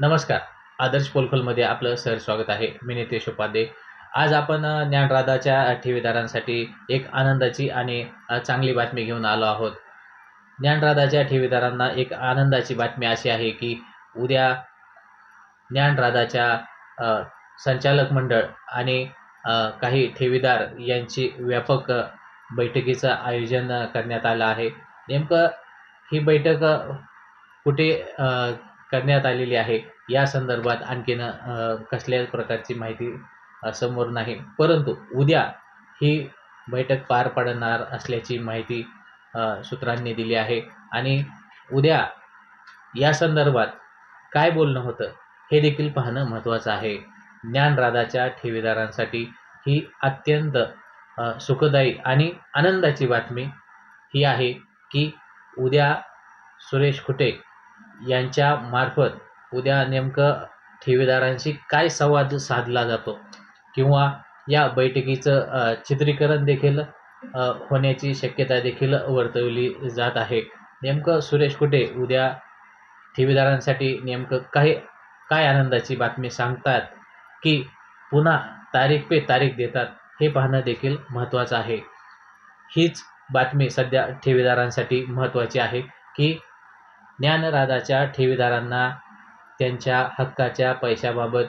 नमस्कार. आदर्श पोलखोलमध्ये आपलं सर स्वागत आहे. मी नितेश उपाध्ये. आज आपण ज्ञानराधाच्या ठेवीदारांसाठी एक आनंदाची आणि चांगली बातमी घेऊन आलो आहोत. ज्ञानराधाच्या ठेवीदारांना एक आनंदाची बातमी अशी आहे की उद्या ज्ञानराधाच्या संचालक मंडळ आणि काही ठेवीदार यांची व्यापक बैठकीचं आयोजन करण्यात आलं आहे. नेमकं ही बैठक कुठे करण्यात आलेली आहे. या संदर्भात आणखीन कसल्याच प्रकारची माहिती समोर नाही. परंतु उद्या ही बैठक पार पडणार असल्याची माहिती सूत्रांनी दिली आहे. आणि उद्या या संदर्भात काय बोलणं होतं हे देखील पाहणं महत्त्वाचं आहे. ज्ञानराधाच्या ठेवीदारांसाठी ही अत्यंत सुखदायी आणि आनंदाची बातमी ही आहे की उद्या सुरेश खुटे यांच्या मार्फत उद्या नेमकं ठेवीदारांशी काय संवाद साधला जातो? किंवा या बैठकीचं चित्रीकरण देखील होण्याची शक्यता देखील वर्तवली जात आहे. नेमकं सुरेश कुटे उद्या ठेवीदारांसाठी नेमकं काय काय आनंदाची बातमी सांगतात की पुन्हा तारीख पे तारीख देतात हे पाहणं देखील महत्त्वाचं आहे. हीच बातमी सध्या ठेवीदारांसाठी महत्त्वाची आहे की ज्ञानराधाच्या ठेवीदारांना त्यांच्या हक्काच्या पैशाबाबत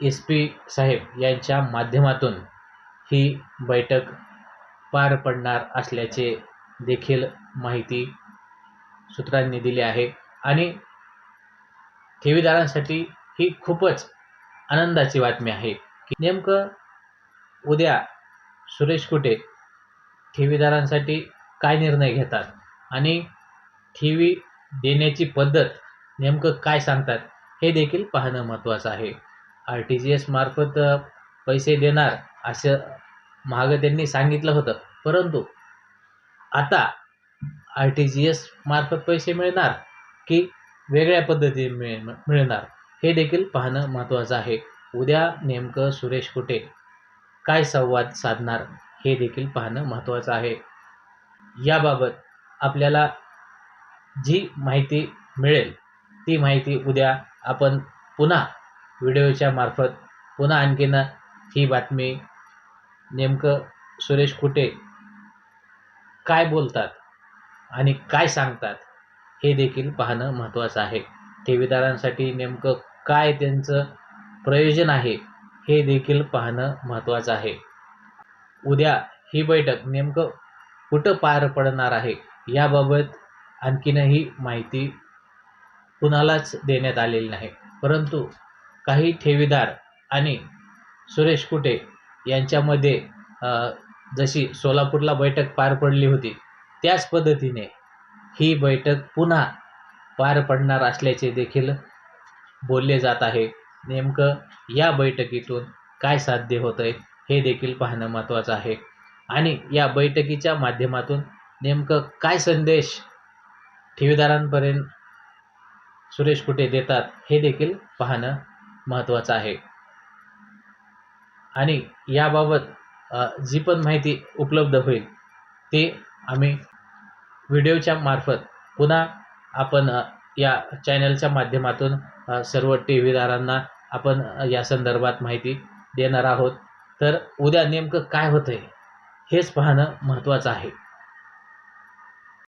एस पी साहेब यांच्या माध्यमातून ही बैठक पार पडणार असल्याचे देखील माहिती सूत्रांनी दिली आहे. आणि ठेवीदारांसाठी ही खूपच आनंदाची बातमी आहे की नेमकं उद्या सुरेश कुटे ठेवीदारांसाठी काय निर्णय घेतात आणि ठेवी देण्याची पद्धत नेमकं काय सांगतात हे देखील पाहणं महत्त्वाचं आहे. आर टी जी एसमार्फत पैसे देणार असं मागं त्यांनी सांगितलं होतं. परंतु आता आर टी जी एसमार्फत पैसे मिळणार की वेगळ्या पद्धतीने मिळ मिळणार हे देखील पाहणं महत्त्वाचं आहे. उद्या नेमकं सुरेश कुटे काय संवाद साधणार हे देखील पाहणं महत्त्वाचं आहे. याबाबत आपल्याला जी माहिती मिळेल ती माहिती उद्या आपण पुन्हा व्हिडिओच्या मार्फत पुन्हा आणखीन ही बातमी नेमकं सुरेश कुटे काय बोलतात आणि काय सांगतात हे देखील पाहणं महत्त्वाचं आहे. ठेवीदारांसाठी नेमकं काय त्यांचं प्रयोजन आहे हे देखील पाहणं महत्त्वाचं आहे. उद्या ही बैठक नेमकं कुठं पार पडणार आहे याबाबत आणखीनही माहिती कुणालाच देण्यात आलेली नाही. परंतु काही ठेवीदार आणि सुरेश कुटे यांच्यामध्ये जशी सोलापूरला बैठक पार पडली होती त्याच पद्धतीने ही बैठक पुन्हा पार पडणार असल्याचे देखील बोलले जात आहे. नेमकं या बैठकीतून काय साध्य होतं आहे हे देखील पाहणं महत्त्वाचं आहे. आणि या बैठकीच्या माध्यमातून नेमकं काय संदेश ठेवीदारांपर्यंत सुरेश कुठे देतात हे देखील पाहणं महत्त्वाचं आहे. आणि याबाबत जी पण माहिती उपलब्ध होईल ते आम्ही व्हिडिओच्या मार्फत पुन्हा आपण या चॅनलच्या माध्यमातून सर्व टी व्हीदारांना आपण या संदर्भात माहिती देणार आहोत. तर उद्या नेमकं काय होतं आहे हेच पाहणं महत्त्वाचं आहे.